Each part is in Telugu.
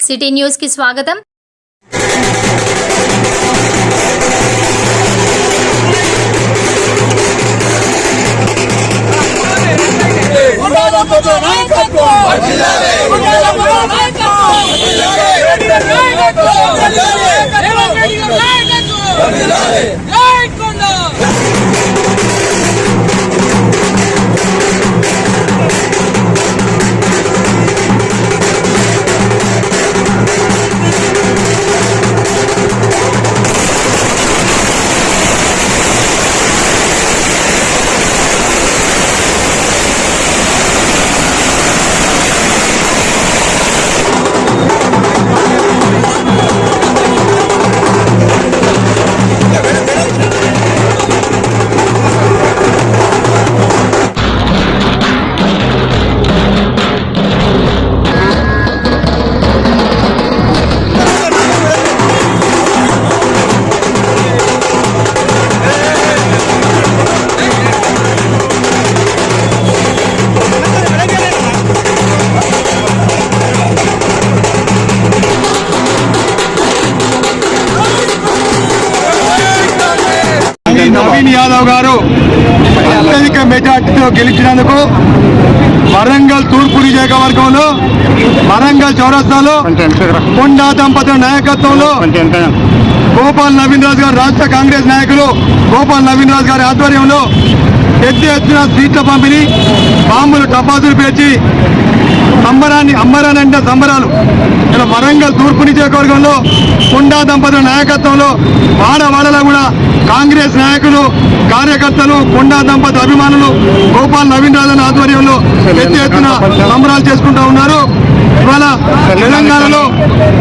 సిటీ న్యూస్ కి స్వాగతం ఈ యాదవ్ గారు అత్యధిక మెజార్టీతో గెలిచినందుకు వరంగల్ తూర్పు నియోజకవర్గంలో వరంగల్ చౌరస్తాలో కొండా దంపతుల నాయకత్వంలో గోపాల్ నవీన్ రాజు గారు రాష్ట్ర కాంగ్రెస్ నాయకులు గోపాల్ నవీన్ రాజు గారి ఆధ్వర్యంలో పెద్ద ఎత్తున సీట్ల పంపిణీ. బాంబులు టపాసులు పేర్చి సంబరాన్ని అంబరాన్ని అంటే సంబరాలు. ఇలా వరంగల్ తూర్పు నియోజకవర్గంలో కొండా దంపతుల నాయకత్వంలో వాడవాడలో కూడా కాంగ్రెస్ నాయకులు కార్యకర్తలు కొండా దంపతి అభిమానులు గోపాల్ నవీన్ రాజన్ ఆధ్వర్యంలో పెద్ద ఎత్తున సంబరాలు చేసుకుంటూ ఉన్నారు. ఇవాళ తెలంగాణలో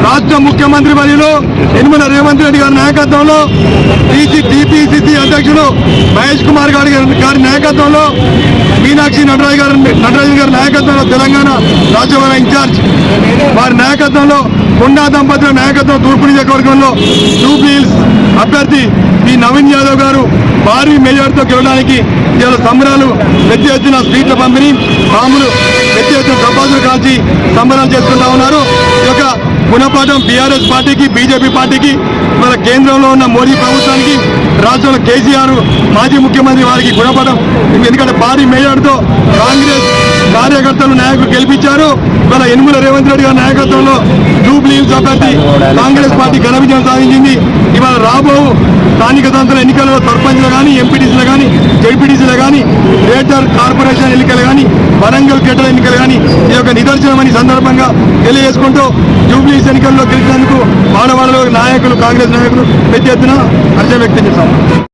రాష్ట్ర ముఖ్యమంత్రి వర్యులు యనమల రేవంత్ రెడ్డి గారి నాయకత్వంలో టీజీ నాయకత్వంలో మీనాక్షి నటరాజు గారు నటరాజు గారి నాయకత్వంలో తెలంగాణ రాజ్యసభ ఇన్ఛార్జ్. వారి నాయకత్వంలో కొండా దంపతుల నాయకత్వం తూర్పు నియోజకవర్గంలో జూబ్లీ అభ్యర్థి ఈ నవీన్ యాదవ్ గారు భారీ మెజార్టీతో గెలవడానికి ఇవాళ సంబరాలు పెద్ద ఎత్తున స్వీట్ల పంపిణీ. మామూలు పెద్ద ఎత్తున టపాసులు కాల్చి సంబరాలు చేసుకుంటా ఉన్నారు. గుణపాఠం బీఆర్ఎస్ పార్టీకి బీజేపీ పార్టీకి మన కేంద్రంలో ఉన్న మోడీ ప్రభుత్వానికి రాష్ట్రంలో కేసీఆర్ మాజీ ముఖ్యమంత్రి వారికి గుణపాఠం. ఎందుకంటే భారీ మేయర్తో కాంగ్రెస్ కార్యకర్తలు నాయకులు గెలిపించారు. మన యనుమల రేవంత్ రెడ్డి గారి నాయకత్వంలో జూబ్లీ అభ్యర్థి కాంగ్రెస్ పార్టీ ఘన విజయం సాధించింది. ఇవాళ రాబో స్థానిక సంస్థల ఎన్నికల్లో సర్పంచ్లు కానీ ఎంపీటీసీలు కానీ జడ్పీటీసీలు కానీ గ్రేటర్ కార్పొరేషన్ ఎన్నికలు కానీ వరంగల్ కేటర్ ఎన్నికలు కానీ ఈ యొక్క నిదర్శనమని సందర్భంగా తెలియజేసుకుంటూ జూబ్లీస్ ఎన్నికల్లో గెలిచినందుకు వాడవాడలో నాయకులు కాంగ్రెస్ నాయకులు పెద్ద ఎత్తున హర్షం వ్యక్తం చేశారు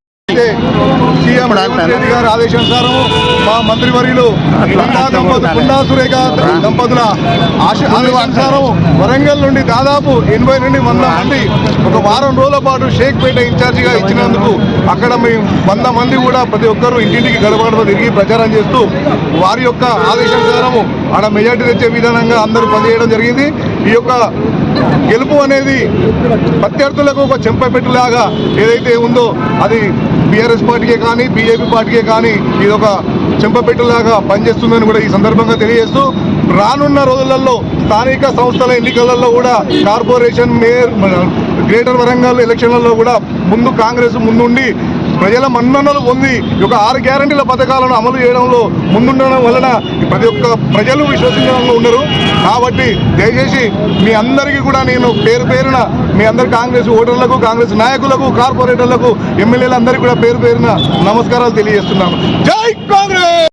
రెడ్డి గారి ఆదేశానుసారం మా మంత్రివర్యులు కుండా సురేఖ దంపతుల ఆదేశానుసారం వరంగల్ నుండి దాదాపు ఎనభై నుండి వంద మంది ఒక వారం రోజుల పాటు షేక్పేట ఇన్ఛార్జిగా ఇచ్చినందుకు అక్కడ మేము వంద మంది కూడా ప్రతి ఒక్కరూ ఇంటింటికి గడపడతో తిరిగి ప్రచారం చేస్తూ వారి యొక్క ఆదేశానుసారము ఆడ మెజార్టీ తెచ్చే విధానంగా అందరూ పనిచేయడం జరిగింది. ఈ యొక్క గెలుపు అనేది ప్రత్యర్థులకు ఒక చెంపపెట్టులాగా ఏదైతే ఉందో అది బీఆర్ఎస్ పార్టీకే కానీ బీజేపీ పార్టీకే కానీ ఇది ఒక చెంపపెట్టులాగా పనిచేస్తుందని కూడా ఈ సందర్భంగా తెలియజేస్తూ రానున్న రోజులలో స్థానిక సంస్థల ఎన్నికలలో కూడా కార్పొరేషన్ మేయర్ గ్రేటర్ వరంగల్ ఎలక్షన్లలో కూడా ముందు కాంగ్రెస్ ముందుండి ప్రజల మన్ననలు పొంది ఈ యొక్క ఆరు గ్యారంటీల పథకాలను అమలు చేయడంలో ముందుండడం వలన ప్రతి ఒక్క ప్రజలు విశ్వసించడంలో ఉన్నారు కాబట్టి దయచేసి మీ అందరికీ కూడా నేను పేరు పేరున మీ అందరి కాంగ్రెస్ ఓటర్లకు కాంగ్రెస్ నాయకులకు కార్పొరేటర్లకు ఎమ్మెల్యేలందరికీ కూడా పేరు పేరున నమస్కారాలు తెలియజేస్తున్నాను. జై కాంగ్రెస్!